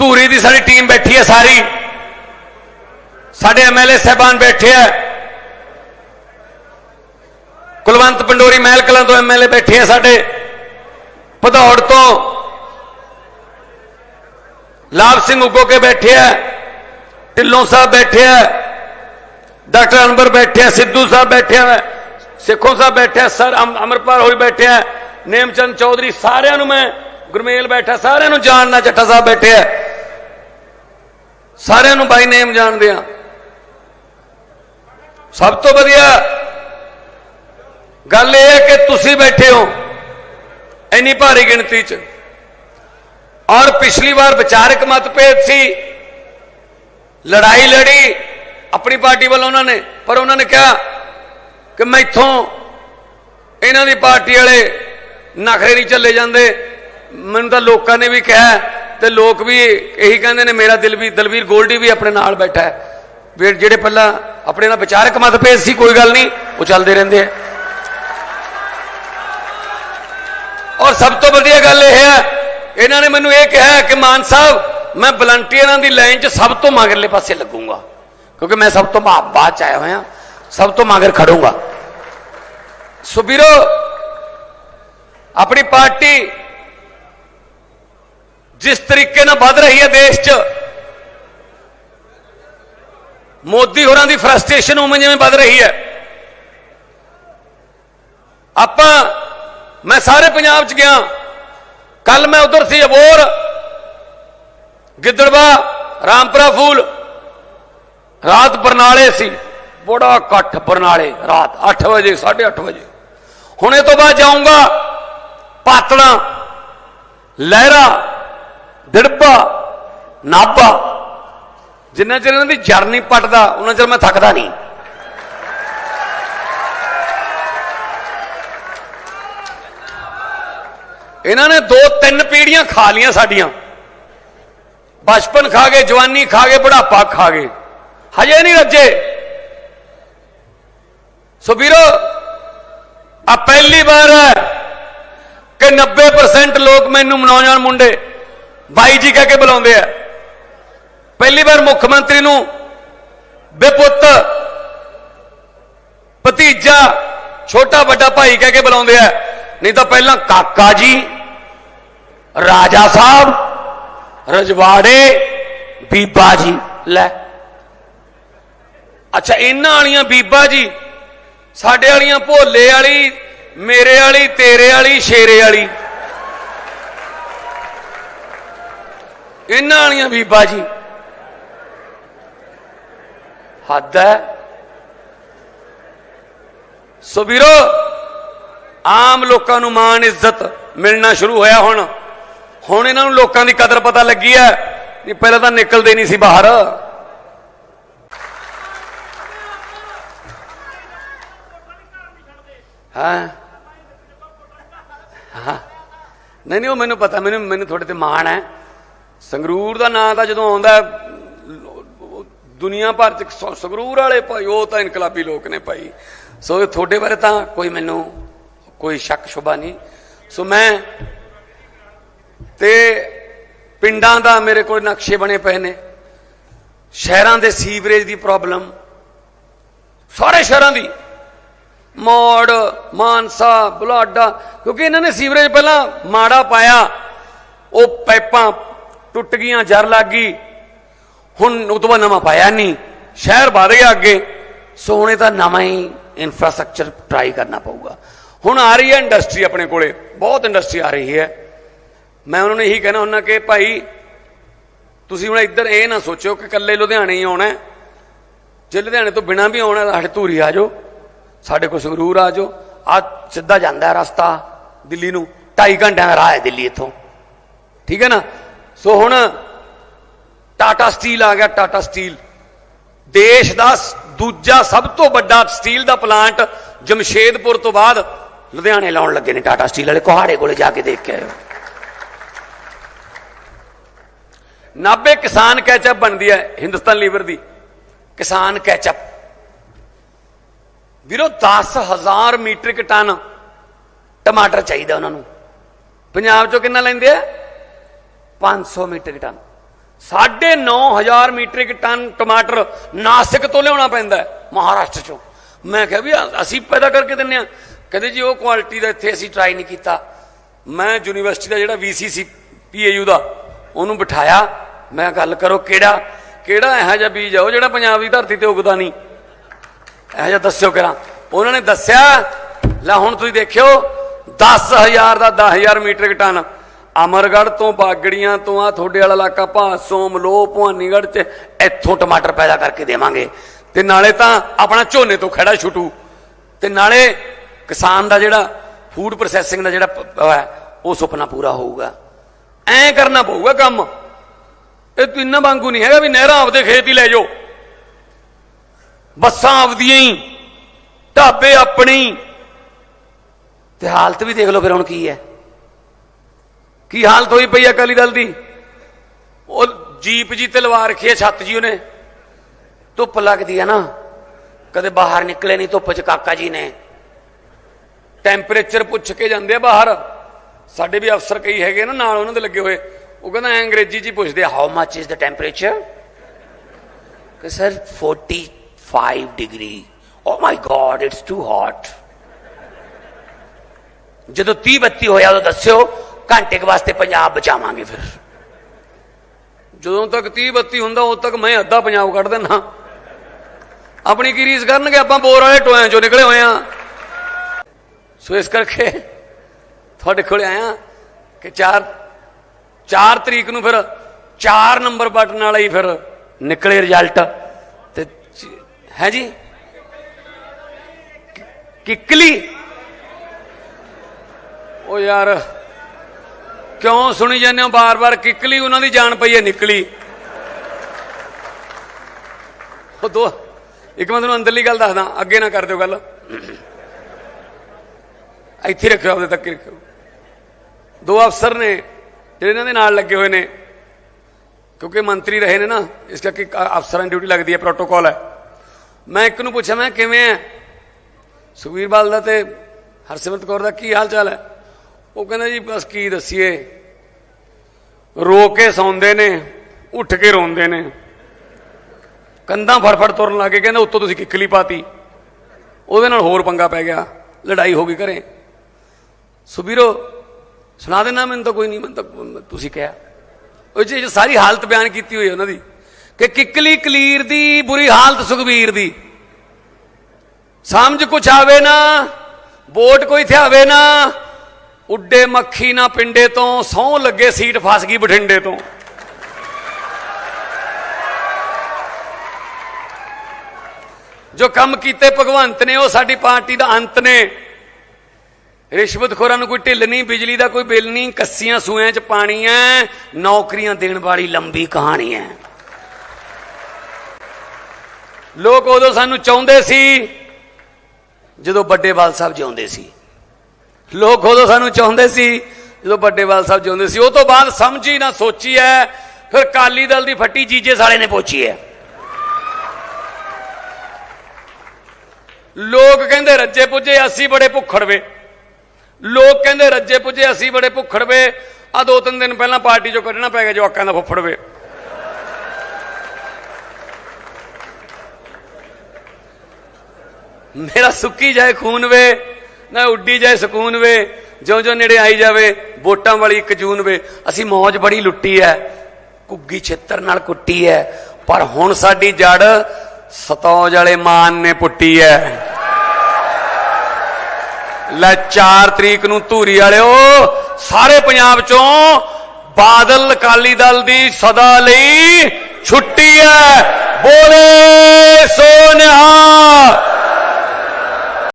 ਧੂਰੀ ਦੀ ਸਾਡੀ ਟੀਮ ਬੈਠੀ ਹੈ ਸਾਰੀ। ਸਾਡੇ ਐਮਐਲਏ ਸਹਿਬਾਨ ਬੈਠੇ ਆ। ਕੁਲਵੰਤ ਪੰਡੋਰੀ ਮਹਿਲ ਕਲਾਂ ਤੋਂ ਐਮਐਲਏ ਬੈਠੇ ਆ ਸਾਡੇ। ਭਦੌੜ ਤੋਂ ਲਾਭ ਸਿੰਘ ਉਗੋ ਕੇ ਬੈਠੇ ਆ। ਢਿੱਲੋਂ ਸਾਹਿਬ ਬੈਠੇ ਆ। ਡਾਕਟਰ ਅਨਵਰ ਬੈਠੇ ਆ, ਸਿੱਧੂ ਸਾਹਿਬ ਬੈਠੇ ਆ, ਸਿੱਖੋਂ ਸਾਹਿਬ ਬੈਠੇ ਆ, ਸਰ ਅਮ- ਅਮਰਪਾਲ ਹੋਈ ਬੈਠੇ ਆ, ਨੇਮਚੰਦ ਚੌਧਰੀ, ਸਾਰਿਆਂ ਨੂੰ ਮੈਂ ਗੁਰਮੇਲ ਬੈਠਾ, ਸਾਰਿਆਂ ਨੂੰ ਜਾਣਨਾ ਚੱਠਾ ਸਾਹਿਬ ਬੈਠੇ ਆ। ਸਾਰਿਆਂ ਨੂੰ ਬਾਈ ਨੇਮ ਜਾਣਦੇ ਆ। ਸਭ ਤੋਂ ਵਧੀਆ ਗੱਲ ਇਹ ਹੈ ਕਿ ਤੁਸੀਂ ਬੈਠੇ ਹੋ ਇੰਨੀ ਭਾਰੀ ਗਿਣਤੀ 'ਚ। ਔਰ ਪਿਛਲੀ ਵਾਰ ਵਿਚਾਰਕ ਮਤਭੇਦ ਸੀ। ਲੜਾਈ ਲੜੀ ਆਪਣੀ ਪਾਰਟੀ ਵੱਲੋਂ ਉਹਨਾਂ ਨੇ, ਪਰ ਉਹਨਾਂ ਨੇ ਕਿਹਾ ਕਿ ਮੈਥੋਂ ਇਹਨਾਂ ਦੀ ਪਾਰਟੀ ਵਾਲੇ ਨਖਰੇ ਨਹੀਂ ਚੱਲੇ ਜਾਂਦੇ। ਮੈਨੂੰ ਤਾਂ ਲੋਕਾਂ ਨੇ ਵੀ ਕਿਹਾ ਤੇ ਲੋਕ ਵੀ ਇਹੀ ਕਹਿੰਦੇ ਨੇ, ਮੇਰਾ ਦਿਲ ਵੀ ਦਲਵੀਰ ਗੋਲਡੀ ਵੀ ਆਪਣੇ ਨਾਲ ਬੈਠਾ ਹੈ। ਵੀ ਜਿਹੜੇ ਪਹਿਲਾਂ ਆਪਣੇ ਨਾਲ ਵਿਚਾਰਕ ਮਤਭੇਦ ਸੀ, ਕੋਈ ਗੱਲ ਨਹੀਂ, ਉਹ ਚੱਲਦੇ ਰਹਿੰਦੇ ਆ। ਔਰ ਸਭ ਤੋਂ ਵਧੀਆ ਗੱਲ ਇਹ ਹੈ, ਇਹਨਾਂ ਨੇ ਮੈਨੂੰ ਇਹ ਕਿਹਾ ਕਿ ਮਾਨ ਸਾਹਿਬ, ਮੈਂ ਵਲੰਟੀਅਰਾਂ ਦੀ ਲਾਈਨ 'ਚ ਸਭ ਤੋਂ ਮਗਰਲੇ ਪਾਸੇ ਲੱਗੂੰਗਾ। ਕਿਉਂਕਿ ਮੈਂ ਸਭ ਤੋਂ ਬਾ- ਬਾਅਦ 'ਚ ਆਇਆ ਹੋਇਆ, ਸਭ ਤੋਂ ਮਗਰ ਖੜੂੰਗਾ। ਸੋ ਵੀਰੋ, ਆਪਣੀ ਪਾਰਟੀ ਜਿਸ ਤਰੀਕੇ ਨਾਲ ਵੱਧ ਰਹੀ ਹੈ ਦੇਸ਼ 'ਚ, ਮੋਦੀ ਹੋਰਾਂ ਦੀ ਫਰਸਟ੍ਰੇਸ਼ਨ ਉਵੇਂ ਜਿਵੇਂ ਵੱਧ ਰਹੀ ਹੈ। ਆਪਾਂ, ਮੈਂ ਸਾਰੇ ਪੰਜਾਬ 'ਚ ਗਿਆ ਕੱਲ ਮੈਂ ਉਧਰ ਸੀ ਅਬੋਰ ਗਿੱਦੜਵਾ, ਰਾਮਪੁਰਾ ਫੂਲ, ਰਾਤ ਬਰਨਾਲੇ ਸੀ। ਬੜਾ ਇਕੱਠ ਬਰਨਾਲੇ, ਰਾਤ 8 ਵਜੇ 8:30 ਵਜੇ। ਹੁਣ ਇਹ ਤੋਂ ਬਾਅਦ ਜਾਊਂਗਾ ਪਾਤਣਾ, ਲਹਿਰਾ ਦਿੜਬਾ ਨਾਭਾ। ਜਿੰਨਾ ਚਿਰ ਇਹਨਾਂ ਦੀ ਜੜ ਨਹੀਂ ਪਟਦਾ ਉਹਨਾਂ ਚਿਰ ਮੈਂ ਥੱਕਦਾ ਨਹੀਂ। ਇਹਨਾਂ ਨੇ ਦੋ ਤਿੰਨ ਪੀੜੀਆਂ ਖਾ ਲੀਆਂ ਸਾਡੀਆਂ। ਬਚਪਨ ਖਾ ਗਏ, ਜਵਾਨੀ ਖਾ ਗਏ, ਬੁਢਾਪਾ ਖਾ ਗਏ। ਹਜੇ ਨਹੀਂ ਰੱਜੇ। ਸੋ ਵੀਰੋ ਆ ਪਹਿਲੀ ਵਾਰ ਹੈ ਕਿ 90% ਲੋਕ ਮੈਨੂੰ ਨੌਜਵਾਨ ਮੁੰਡੇ। ਬਾਈ ਜੀ ਕਹਿ ਕੇ ਬੁਲਾਉਂਦੇ ਆ। ਪਹਿਲੀ ਵਾਰ ਮੁੱਖ ਮੰਤਰੀ ਨੂੰ ਬੇਪੁੱਤ ਭਤੀਜਾ, ਛੋਟਾ ਵੱਡਾ ਭਾਈ ਕਹਿ ਕੇ ਬੁਲਾਉਂਦੇ ਆ। ਨਹੀਂ ਤਾਂ ਪਹਿਲਾਂ ਕਾਕਾ ਜੀ, ਰਾਜਾ ਸਾਹਿਬ, ਰਜਵਾੜੇ, ਬੀਬਾ ਜੀ, ਲੈ। ਅੱਛਾ, ਇਹਨਾਂ ਵਾਲੀਆਂ ਬੀਬਾ ਜੀ, ਸਾਡੇ ਵਾਲੀਆਂ ਭੋਲੇ ਵਾਲੀ, ਮੇਰੇ ਵਾਲੀ, ਤੇਰੇ ਵਾਲੀ, ਸ਼ੇਰੇ ਵਾਲੀ। ਇਹਨਾਂ ਵਾਲੀਆਂ ਬੀਬਾ ਜੀ। ਹੱਦ ਹੈ। ਸੋ ਵੀਰੋ, ਆਮ ਲੋਕਾਂ ਨੂੰ ਮਾਣ, ਇੱਜ਼ਤ ਮਿਲਣਾ ਸ਼ੁਰੂ ਹੋਇਆ ਹੁਣ। ਹੁਣ ਇਹਨਾਂ ਨੂੰ ਲੋਕਾਂ ਦੀ ਕਦਰ ਪਤਾ ਲੱਗੀ ਹੈ ਨਹੀਂ ਪਹਿਲਾਂ ਤਾਂ ਨਿਕਲਦੇ ਨਹੀਂ ਸੀ ਬਾਹਰ। ਹਾਂ? ਹਾਂ। ਨਹੀਂ ਨਹੀਂ, ਉਹ ਮੈਨੂੰ ਪਤਾ, ਮੈਨੂੰ ਮੈਨੂੰ ਤੁਹਾਡੇ ਤੇ ਮਾਣ ਹੈ। ਸੰਗਰੂਰ ਦਾ ਨਾਂ ਤਾਂ ਜਦੋਂ ਆਉਂਦਾ ਹੈ, ਦੁਨੀਆ ਭਰ ਚ ਸੰਗਰੂਰ ਵਾਲੇ ਭਾਈ ਉਹ ਤਾਂ ਇਨਕਲਾਬੀ ਲੋਕ ਨੇ ਭਾਈ। ਸੋ ਇਹ ਤੁਹਾਡੇ ਬਾਰੇ ਤਾਂ ਕੋਈ ਮੈਨੂੰ ਕੋਈ ਸ਼ੱਕ ਸ਼ੁਬਾ ਨਹੀਂ। ਸੋ ਮੈਂ ਤੇ ਪਿੰਡਾਂ ਦਾ ਮੇਰੇ ਕੋਲ ਨਕਸ਼ੇ ਬਣੇ ਪਏ ਨੇ। ਸ਼ਹਿਰਾਂ ਦੇ ਸੀਵਰੇਜ ਦੀ ਪ੍ਰੋਬਲਮ। ਸਾਰੇ ਸ਼ਹਿਰਾਂ ਦੀ। ਮੋੜ ਮਾਨਸਾ ਬੁਲਾਡਾ ਕਿਉਂਕਿ ਇਹਨਾਂ ਨੇ ਸੀਵਰੇਜ ਪਹਿਲਾਂ ਮਾੜਾ ਪਾਇਆ। ਉਹ ਪਾਈਪਾਂ ਟੁੱਟ ਗਈਆਂ, ਜਰ ਲੱਗ ਗਈ। ਹੁਣ ਉਹ ਤੋਂ ਬਾਅਦ ਨਵਾਂ ਪਾਇਆ ਨਹੀਂ। ਸ਼ਹਿਰ ਵਧ ਗਿਆ ਅੱਗੇ। ਸੋ ਹੁਣੇ ਤਾਂ ਨਵਾਂ ਹੀ ਇਨਫਰਾਸਟ੍ਰਕਚਰ ਟਰਾਈ ਕਰਨਾ ਪਊਗਾ। ਹੁਣ ਆ ਰਹੀ ਹੈ ਇੰਡਸਟਰੀ ਆਪਣੇ ਕੋਲੇ। ਬਹੁਤ ਇੰਡਸਟਰੀ ਆ ਰਹੀ ਹੈ। ਮੈਂ ਉਹਨਾਂ ਨੂੰ ਇਹੀ ਕਹਿਣਾ ਹੁੰਦਾ ਕਿ ਭਾਈ, ਤੁਸੀਂ ਹੁਣ ਇੱਧਰ ਇਹ ਨਾ ਸੋਚੋ ਕਿ ਇਕੱਲੇ ਲੁਧਿਆਣੇ ਹੀ ਆਉਣਾ ਜੇ ਲੁਧਿਆਣੇ ਤੋਂ ਬਿਨਾ ਵੀ ਆਉਣਾ, ਸਾਡੇ ਧੂਰੀ ਆ ਜਾਓ। ਸਾਡੇ ਕੋਲ ਸੰਗਰੂਰ ਆ ਜਾਓ। ਆ ਸਿੱਧਾ ਜਾਂਦਾ ਰਸਤਾ ਦਿੱਲੀ ਨੂੰ। 2.5 ਘੰਟਿਆਂ ਦਾ ਰਾਹ ਹੈ ਦਿੱਲੀ ਇੱਥੋਂ। ਠੀਕ ਹੈ ਨਾ? ਸੋ ਹੁਣ ਟਾਟਾ ਸਟੀਲ ਆ ਗਿਆ, ਟਾਟਾ ਸਟੀਲ। ਦੇਸ਼ ਦਾ ਦੂਜਾ ਸਭ ਤੋਂ ਵੱਡਾ ਸਟੀਲ ਦਾ ਪਲਾਂਟ ਜਮਸ਼ੇਦਪੁਰ ਤੋਂ ਬਾਅਦ ਲੁਧਿਆਣੇ ਲਾਉਣ ਲੱਗੇ ਨੇ ਟਾਟਾ ਸਟੀਲ ਵਾਲੇ, ਕੋਹਾੜੇ ਕੋਲੇ ਜਾ ਕੇ ਦੇਖ ਕੇ ਆਇਓ। ਨਾਬੇ ਕਿਸਾਨ ਕੈਚਅਪ ਬਣਦੀ ਹੈ ਹਿੰਦੁਸਤਾਨ ਲੀਵਰ ਦੀ, ਕਿਸਾਨ ਕੈਚਅਪ ਵੀਰੋ 10000 ਮੀਟ੍ਰਿਕ ਟਨ ਟਮਾਟਰ ਚਾਹੀਦਾ ਉਹਨਾਂ ਨੂੰ। ਪੰਜਾਬ ਚੋਂ ਕਿੰਨਾ ਲੈਂਦੇ ਆ? 500 ਮੀਟ੍ਰਿਕ ਟਨ। 9500 ਮੀਟ੍ਰਿਕ ਟਨ ਟਮਾਟਰ ਨਾਸਿਕ ਤੋਂ ਲਿਆਉਣਾ ਪੈਂਦਾ ਮਹਾਰਾਸ਼ਟਰ ਚੋਂ। ਮੈਂ ਕਿਹਾ ਵੀ ਅਸੀਂ ਪੈਦਾ ਕਰਕੇ ਦਿੰਨੇ ਆ। ਕਹਿੰਦੇ ਜੀ ਉਹ ਕੁਆਲਿਟੀ ਦਾ ਇੱਥੇ ਅਸੀਂ ਟਰਾਈ ਨਹੀਂ ਕੀਤਾ। ਮੈਂ ਯੂਨੀਵਰਸਿਟੀ ਦਾ ਜਿਹੜਾ ਵੀਸੀਸੀ ਪੀਏਯੂ ਦਾ, ਉਹਨੂੰ ਬਿਠਾਇਆ। ਮੈਂ ਗੱਲ ਕਰੋ, ਕਿਹੜਾ? ਕਿਹੜਾ ਇਹੋ ਜਿਹਾ ਬੀਜ ਆ? ਉਹ ਜਿਹੜਾ ਪੰਜਾਬ ਦੀ ਧਰਤੀ ਤੇ ਉਗਦਾ ਨਹੀਂ। ਇਹੋ ਜਿਹਾ ਦੱਸਿਓ ਕਿਹੜਾ? ਉਹਨਾਂ ਨੇ ਦੱਸਿਆ, ਲੈ ਹੁਣ ਤੁਸੀਂ ਦੇਖਿਓ 10000 ਦਾ 10000 ਮੀਟ੍ਰਿਕ ਟਨ ਅਮਰਗੜ੍ਹ ਤੋਂ ਬਾਗੜੀਆਂ ਤੋਂ ਆ ਤੁਹਾਡੇ ਵਾਲਾ ਇਲਾਕਾ ਭਾਸੋਂ ਮਲੋ ਭਵਾਨੀਗੜ੍ਹ ਚ, ਇੱਥੋਂ ਟਮਾਟਰ ਪੈਦਾ ਕਰਕੇ ਦੇਵਾਂਗੇ। ਤੇ ਨਾਲੇ ਤਾਂ ਆਪਣਾ ਝੋਨੇ ਤੋਂ ਖੜਾ ਛੁੱਟੂ। ਤੇ ਨਾਲੇ ਕਿਸਾਨ ਦਾ ਜਿਹੜਾ ਫੂਡ ਪ੍ਰੋਸੈਸਿੰਗ ਦਾ ਜਿਹੜਾ ਹੈ, ਉਹ ਸੁਪਨਾ ਪੂਰਾ ਹੋਊਗਾ। ਐਂ ਕਰਨਾ ਪਊਗਾ ਕੰਮ। ਇਹ ਤੂੰ ਇੰਨਾ ਵਾਂਗੂ ਨਹੀਂ ਹੈਗਾ ਵੀ ਨਹਿਰਾਂ ਆਪਦੇ ਖੇਤ ਹੀ ਲੈ ਜਾਓ। ਬੱਸਾਂ ਆਪਦੀਆਂ ਹੀ, ਢਾਬੇ ਆਪਣੀ। ਤੇ ਹਾਲਤ ਵੀ ਦੇਖ ਲਓ ਫਿਰ ਹੁਣ ਕੀ ਹੈ। ਕੀ ਹਾਲਤ ਹੋਈ ਪਈ ਅਕਾਲੀ ਦਲ ਦੀ? ਉਹ ਜੀਪ ਜੀ ਤੇ ਲਵਾ ਰੱਖੀ ਹੈ, ਛੱਤ ਜੀ ਉਹਨੇ। ਧੁੱਪ ਲੱਗਦੀ ਹੈ ਨਾ। ਕਦੇ ਬਾਹਰ ਨਿਕਲੇ ਨਹੀਂ ਧੁੱਪ ਚ, ਕਾਕਾ ਜੀ ਨੇ। ਟੈਂਪਰੇਚਰ ਪੁੱਛ ਕੇ ਜਾਂਦੇ ਆ ਬਾਹਰ। ਸਾਡੇ ਵੀ ਅਫਸਰ ਕਈ ਹੈਗੇ ਨਾ, ਨਾਲ ਉਹਨਾਂ ਦੇ ਲੱਗੇ ਹੋਏ। ਉਹ ਕਹਿੰਦਾ, ਅੰਗਰੇਜ਼ੀ ਜੀ ਪੁੱਛਦੇ ਆ how much is the temperature ਕਿ sir 45 degree oh my God it's too hot ਜਦੋਂ 30 32 ਹੋਇਆ, ਉਦੋਂ ਦੱਸਿਓ ਘੰਟੇ ਕੁ ਵਾਸਤੇ ਪੰਜਾਬ ਬਚਾਵਾਂਗੇ ਫਿਰ। ਜਦੋਂ ਤੱਕ 30 32 ਹੁੰਦਾ, ਉਦੋਂ ਤੱਕ ਮੈਂ ਅੱਧਾ ਪੰਜਾਬ ਕੱਢ ਦੇਣਾ ਆਪਣੀ ਕੀ ਰੀਸ ਕਰਨਗੇ? ਆਪਾਂ ਬੋਰ ਵਾਲੇ ਟੋਇਆਂ ਚੋਂ ਨਿਕਲੇ ਹੋਏ ਆ। ਸੋ ਇਸ ਕਰਕੇ ਤੁਹਾਡੇ ਕੋਲੇ ਆਇਆ ਕਿ 4 4 ਤਰੀਕ ਨੂੰ ਫਿਰ 4 ਨੰਬਰ ਬਟਨ ਵਾਲਾ ਹੀ ਫਿਰ ਨਿਕਲੇ ਰਿਜ਼ਲਟ ਤੇ ਹੈ ਜੀ? ਕਿ- ਕਿੱਕਲੀ? ਉਹ ਯਾਰ ਕਿਉਂ ਸੁਣੀ ਜਾਂਦੇ ਹੋ? ਬਾਰ-ਬਾਰ ਕਿੱਕਲੀ, ਉਹਨਾਂ ਦੀ ਜਾਨ ਪਈ ਹੈ ਨਿਕਲੀ। ਉਹ ਦੋ, ਇੱਕ ਮੈਂ ਤੁਹਾਨੂੰ ਅੰਦਰਲੀ ਗੱਲ ਦੱਸਦਾ, ਅੱਗੇ ਨਾ ਕਰ ਦਿਓ ਗੱਲ। ਇੱਥੇ ਰੱਖਿਓ, ਆਪਦੇ ਤੱਕ ਰੱਖਿਓ। ਦੋ ਅਫਸਰ ਨੇ, ਜਿਹੜੇ ਇਹਨਾਂ ਦੇ ਨਾਲ ਲੱਗੇ ਹੋਏ ਨੇ। ਕਿਉਂਕਿ ਮੰਤਰੀ ਰਹੇ ਨੇ ਨਾ, ਇਸ ਕਰਕੇ ਅਫਸਰਾਂ ਦੀ ਡਿਊਟੀ ਲੱਗਦੀ ਹੈ ਪ੍ਰੋਟੋਕਾਲ ਹੈ। ਮੈਂ ਇੱਕ ਨੂੰ ਪੁੱਛਿਆ, ਮੈਂ ਕਿਵੇਂ ਹੈ ਸੁਖਬੀਰ ਬਾਲ ਦਾ ਤੇ ਹਰਸਿਮਰਤ ਕੌਰ ਦਾ ਕੀ ਹਾਲ ਚਾਲ ਹੈ? ਉਹ ਕਹਿੰਦਾ ਜੀ, ਬਸ ਕੀ ਦਸੀਏ? ਰੋ ਕੇ ਸੌਂਦੇ ਨੇ, ਉੱਠ ਕੇ ਰੋਂਦੇ ਨੇ। ਕੰਧਾਂ ਫੜਫੜ ਤੁਰਨ ਲੱਗੇ ਕਹਿੰਦੇ ਉੱਤੋਂ ਤੁਸੀਂ ਕਿੱਕਲੀ ਪਾਤੀ। ਉਹਦੇ ਨਾਲ ਹੋਰ ਪੰਗਾ ਪੈ ਗਿਆ, ਲੜਾਈ ਹੋ ਗਈ ਘਰੇ। ਸੁਬੀਰੋ ਸੁਣਾ ਦੇਣਾ ਮੈਨੂੰ ਤਾਂ ਕੋਈ ਨਹੀਂ, ਮੈਨੂੰ ਤਾਂ ਤੁਸੀਂ ਕਿਹਾ। ਉਹ 'ਚ ਸਾਰੀ ਹਾਲਤ ਬਿਆਨ ਕੀਤੀ ਹੋਈ ਉਹਨਾਂ ਦੀ, ਕਿ ਕਿੱਕਲੀ ਕਲੀਰ ਦੀ, ਬੁਰੀ ਹਾਲਤ ਸੁਖਬੀਰ ਦੀ। ਸਮਝ ਕੁਛ ਆਵੇ ਨਾ, ਵੋਟ ਕੋਈ ਥਿਆਵੇ ਨਾ ਉੱਡੇ ਮੱਖੀ ਨਾ ਪਿੰਡੇ ਤੋਂ ਸੌ ਲੱਗੇ ਸੀਟ ਫਸ ਗਈ ਬਠਿੰਡੇ ਤੋਂ। ਜੋ ਕੰਮ ਕੀਤੇ ਭਗਵੰਤ ਨੇ, ਉਹ ਸਾਡੀ ਪਾਰਟੀ ਦਾ ਅੰਤ ਨੇ। ਰਿਸ਼ਵਤਖੋਰਾਂ ਨੂੰ ਕੋਈ ਢਿੱਲ ਨਹੀਂ, ਬਿਜਲੀ ਦਾ ਕੋਈ ਬਿੱਲ ਨਹੀਂ, ਕੱਸੀਆਂ ਸੂਆਂ 'ਚ ਪਾਣੀ ਐ ਨੌਕਰੀਆਂ ਦੇਣ ਵਾਲੀ ਲੰਬੀ ਕਹਾਣੀ ਐ ਲੋਕ ਉਦੋਂ ਸਾਨੂੰ ਚਾਹੁੰਦੇ ਸੀ, ਜਦੋਂ ਵੱਡੇ ਬਾਲ ਸਾਹਿਬ ਜਿਉਂਦੇ ਸੀ। ਲੋਕ ਉਦੋਂ ਸਾਨੂੰ ਚਾਹੁੰਦੇ ਸੀ, ਜਦੋਂ ਵੱਡੇਵਾਲ ਸਾਹਿਬ ਜਿਉਂਦੇ ਸੀ, ਉਹ ਤੋਂ ਬਾਅਦ ਸਮਝੀ ਨਾ ਸੋਚੀ ਐ, ਫਿਰ ਕਾਲੀ ਦਲ ਦੀ ਫੱਟੀ ਜੀਜੇ ਸਾਲੇ ਨੇ ਪੋਚੀ ਐ। ਲੋਕ ਕਹਿੰਦੇ ਰੱਜੇ ਪੁੱਜੇ, ਅਸੀਂ ਬੜੇ ਭੁੱਖੜਵੇ ਲੋਕ ਕਹਿੰਦੇ ਰੱਜੇ ਪੁੱਜੇ, ਅਸੀਂ ਬੜੇ ਭੁੱਖੜਵੇ ਆ ਦੋ ਤਿੰਨ ਦਿਨ ਪਹਿਲਾਂ ਪਾਰਟੀ ਚੋਂ ਕੱਢਣਾ ਪੈ ਗਿਆ ਜਵਾਕਾਂ ਦਾ ਫੁੱਫੜਵੇ ਮੇਰਾ ਸੁੱਕੀ ਜਾਏ ਖੂਨ ਵੇ। ਨਾ ਉੱਡੀ ਜਾਏ ਸਕੂਨ ਵੇ ਜਿਉਂ ਜਿਉਂ ਨੇੜੇ ਆਈ ਜਾਵੇ, ਵੋਟਾਂ ਵਾਲੀ ਇੱਕ ਜੂਨ ਵੇ। ਅਸੀਂ ਮੌਜ ਬੜੀ ਲੁੱਟੀ ਐ ਕੁੱਗੀ ਛਿੱਤਰ ਨਾਲ ਕੁੱਟੀ ਐ। ਪਰ ਹੁਣ ਸਾਡੀ ਜੜ ਸਤੌਜ ਵਾਲੇ ਮਾਨ ਨੇ ਪੁੱਟੀ ਐ। ਲੈ 4 ਤਰੀਕ ਨੂੰ ਧੂਰੀ ਵਾਲਿਓ, ਸਾਰੇ ਪੰਜਾਬ ਚੋਂ ਬਾਦਲ ਅਕਾਲੀ ਦਲ ਦੀ ਸਦਾ ਲਈ ਛੁੱਟੀ ਹੈ ਬੋਲੇ ਸੋ ਨਿਹਾਲ